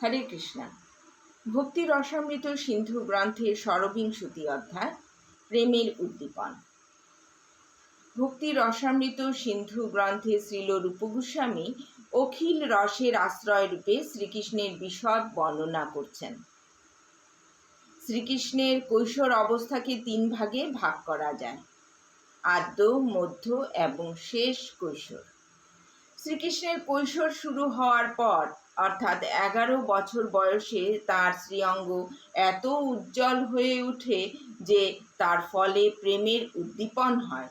হরে কৃষ্ণা। ভক্তি রসামৃত সিন্ধু গ্রন্থের ষড়বিংশতি অধ্যায়, প্রেমের উদ্দীপন। ভক্তি রসামৃত সিন্ধু গ্রন্থে শ্রীল রূপগোস্বামী অখিল রসের আশ্রয় রূপে শ্রীকৃষ্ণের বিশদ বর্ণনা করছেন। শ্রীকৃষ্ণের কৈশোর অবস্থাকে তিন ভাগে ভাগ করা যায়, আদ্য, মধ্য এবং শেষ কৈশোর। শ্রীকৃষ্ণের কৈশোর শুরু হওয়ার পর অর্থাৎ এগারো বছর বয়সে তার শ্রীঅঙ্গ এত উজ্জ্বল হয়ে ওঠে যে তার ফলে প্রেমের উদ্দীপন হয়।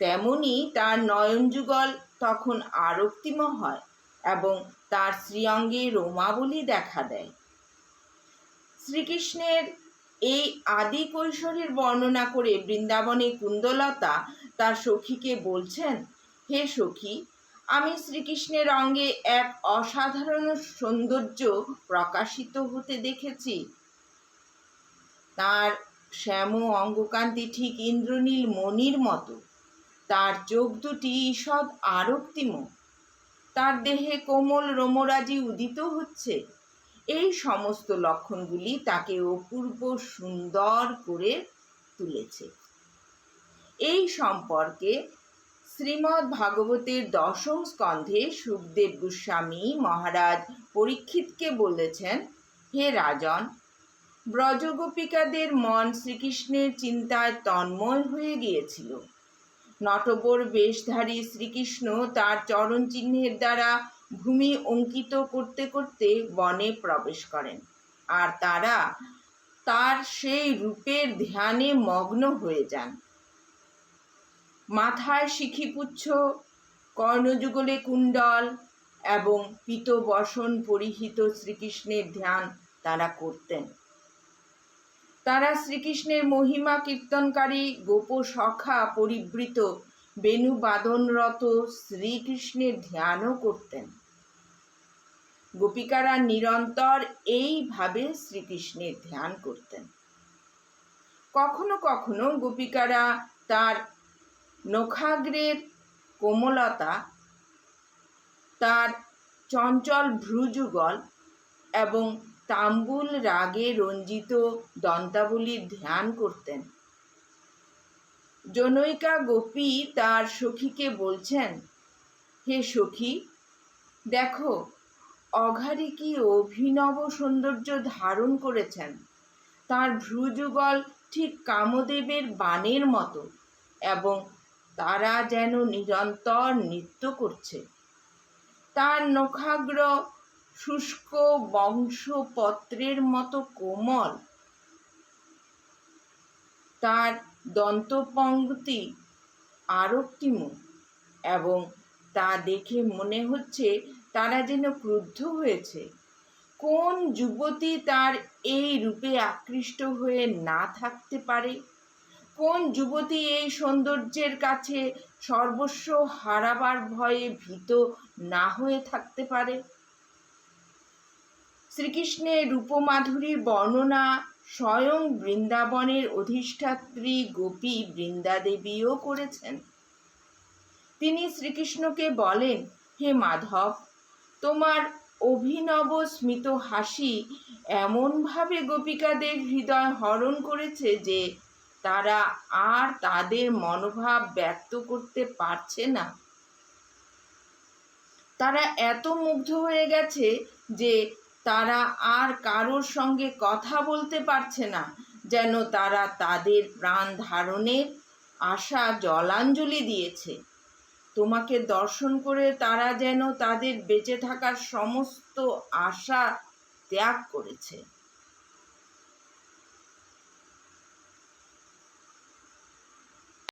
তেমনি তার নয়নযুগল তখন আরক্তিম হয় এবং তার শ্রীঅঙ্গে রোমাবলী দেখা দেয়। শ্রীকৃষ্ণের এই আদি কৈশোরের বর্ণনা করে বৃন্দাবনে কুন্দলতা তার সখীকে বলছেন, হে সখী আমি শ্রীকৃষ্ণের অঙ্গে এক অসাধারণ সৌন্দর্য প্রকাশিত হতে দেখেছি। তার শ্যাম অঙ্গকান্তি ঠিক ইন্দ্রনীল মণির মতো। তার চোখ দুটি ঈষৎ আরক্তিম। তার দেহে কোমল রোমরাজি উদিত হচ্ছে। এই সমস্ত লক্ষণগুলি তাকে অপূর্ব সুন্দর করে তুলেছে। এই সম্পর্কে শ্রীমদ্ ভাগবতের দশম স্কন্ধে সুখদেব গোস্বামী মহারাজ পরীক্ষিতকে বলেছেন, হে রাজন, ব্রজগোপিকাদের মন শ্রীকৃষ্ণের চিন্তায় তন্ময় হয়ে গিয়েছিল। নটবর বেশধারী শ্রীকৃষ্ণ তার চরণ চিহ্নের দ্বারা ভূমি অঙ্কিত করতে করতে বনে প্রবেশ করেন। আর তারা তার সেই রূপের ধ্যানে মগ্ন হয়ে যান। মাথায় শিখিপুচ্ছ, কর্ণযুগলে কুণ্ডল এবং পিতবসন পরিহিত শ্রীকৃষ্ণের ধ্যান তারা করতেন। তারা শ্রীকৃষ্ণের মহিমা কীর্তনকারী গোপ সখা পরিবৃত বেণুবাদনরত শ্রীকৃষ্ণের ধ্যানও করতেন। গোপিকারা নিরন্তর এইভাবে শ্রীকৃষ্ণের ধ্যান করতেন। কখনো কখনো গোপিকারা তার নখাগ্রের কোমলতা তার চঞ্চল ভ্রুযুগল এবং তাম্বুল রাগে রঞ্জিত দন্তাবলীর ধ্যান করতেন। জনৈকা গোপী তার সখীকে বলছেন, হে সখী, দেখো, অঘারি কি অভিনব সৌন্দর্য ধারণ করেছেন। তার ভ্রুযুগল ঠিক কামদেবের বাণের মতো এবং তারা যেন নিরন্তর নৃত্য করছে। তার নখাগ্র, শুষ্ক বংশপত্রের মতো কোমল। তার দন্তপঙ্ক্তি আরক্তিম এবং তা দেখে মনে হচ্ছে তারা যেন ক্রুদ্ধ হয়েছে। কোন যুবতী তার এই রূপে আকৃষ্ট হয়ে না থাকতে পারে? কোন যুবতী এই সৌন্দর্যের কাছে সর্বস্ব হারাবার ভয়ে ভীত না হয়ে থাকতে পারে? শ্রীকৃষ্ণের রূপমাধুরীর বর্ণনা স্বয়ং বৃন্দাবনের অধিষ্ঠাত্রী গোপী বৃন্দাদেবীও করেছেন। তিনি শ্রীকৃষ্ণকে বলেন, হে মাধব, তোমার অভিনব স্মিত হাসি এমনভাবে গোপিকাদের হৃদয় হরণ করেছে যে তারা আর তাদের মনোভাব ব্যক্ত করতে পারছে না। তারা এত মুগ্ধ হয়ে গেছে যে তারা আর কারোর সঙ্গে কথা বলতে পারছে না, যেন তারা তাদের প্রাণ ধারণের আশা জলাঞ্জলি দিয়েছে। তোমাকে দর্শন করে তারা যেন তাদের বেঁচে থাকার সমস্ত আশা ত্যাগ করেছে।